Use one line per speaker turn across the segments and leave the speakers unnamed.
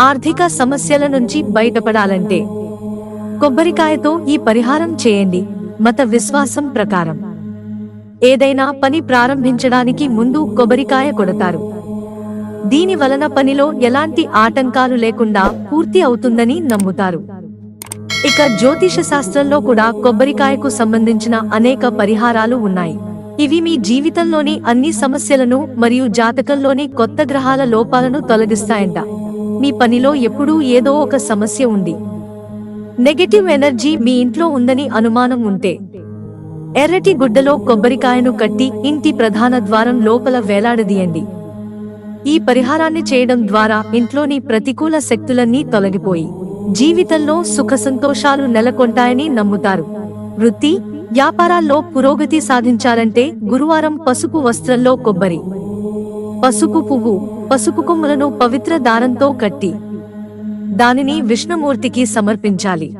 ఆర్థిక సమస్యల నుంచి బయటపడాలంటే కొబ్బరికాయతో ఈ పరిహారం చేయండి. మత విశ్వాసం ప్రకారం. ఏదైనా పని ప్రారంభించడానికి ముందు కొబ్బరికాయ కొడతారు. దీని వలన పనిలో ఎలాంటి ఆటంకాలు లేకుండా పూర్తి అవుతుందని నమ్ముతారు. ఇక జ్యోతిష శాస్త్రంలో కూడా కొబ్బరికాయకు సంబంధించిన అనేక పరిహారాలు ఉన్నాయి. ఇవి మీ జీవితంలోని అన్ని సమస్యలను మరియు జాతకంలోని కొత్త గ్రహాల లోపాలను తొలగిస్తాయంట. మీ పనిలో ఎప్పుడూ ఏదో ఒక సమస్య ఉంది. నెగటివ్ ఎనర్జీ మీ ఇంట్లో ఉందని అనుమానం ఉంటే. ఎర్రటి గుడ్డలో కొబ్బరికాయను కట్టి ఇంటి ప్రధాన ద్వారం లోపల వేలాడదీయండి. ఈ పరిహారాన్ని చేయడం ద్వారా ఇంట్లోని ప్రతికూల శక్తులన్నీ తొలగిపోయి జీవితంలో సుఖ సంతోషాలు నెలకొంటాయని నమ్ముతారు. వృత్తి వ్యాపారాల్లో పురోగతి సాధించాలంటే గురువారం పసుపు వస్త్రంలో కొబ్బరి పసుపు పువ్వు పసుపు కొమ్మలను పవిత్ర దారంతో కట్టి దానిని విష్ణుమూర్తికి సమర్పించాలి.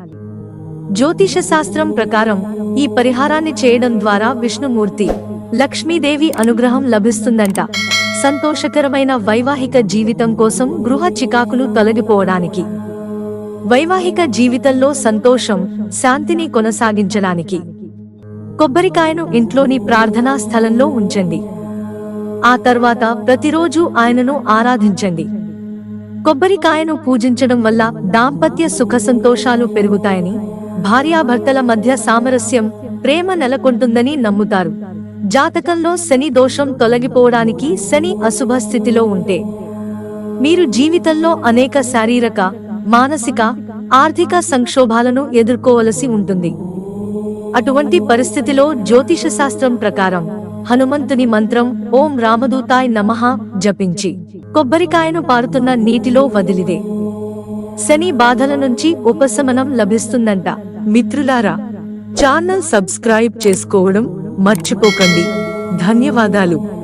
జ్యోతిష శాస్త్రం ప్రకారం ఈ పరిహారాన్ని చేయడం ద్వారా విష్ణుమూర్తి లక్ష్మీదేవి అనుగ్రహం లభిస్తుందంట. సంతోషకరమైన వైవాహిక జీవితం కోసం గృహ చికాకులు తొలగిపోవడానికి వైవాహిక జీవితంలో సంతోషం శాంతిని కొనసాగించడానికి. కొబ్బరికాయను ఇంట్లోని ప్రార్థనా స్థలంలో ఉంచండి. ఆ తర్వాత ప్రతిరోజు ఆయనను ఆరాధించండి. కొబ్బరికాయను పూజించడం వల్ల దాంపత్య సుఖ సంతోషాలు పెరుగుతాయని భార్యాభర్తల మధ్య సామరస్యం ప్రేమ నెలకొంటుందని నమ్ముతారు. జాతకంలో శని దోషం తొలగిపోవడానికి శని అశుభ స్థితిలో ఉంటే మీరు జీవితంలో అనేక శారీరక మానసిక ఆర్థిక సంక్షోభాలను ఎదుర్కోవలసి ఉంటుంది. అటువంటి పరిస్థితిలో జ్యోతిష శాస్త్రం ప్రకారం హనుమంతుని మంత్రం ఓం రామదూతాయ్ నమః జపించి. కొబ్బరికాయను పారుతున్న నీటిలో వదిలిదే శని బాధల నుంచి ఉపశమనం లభిస్తుందంట. మిత్రులారా ఛానల్ సబ్స్క్రైబ్ చేసుకోవడం మర్చిపోకండి. ధన్యవాదాలు.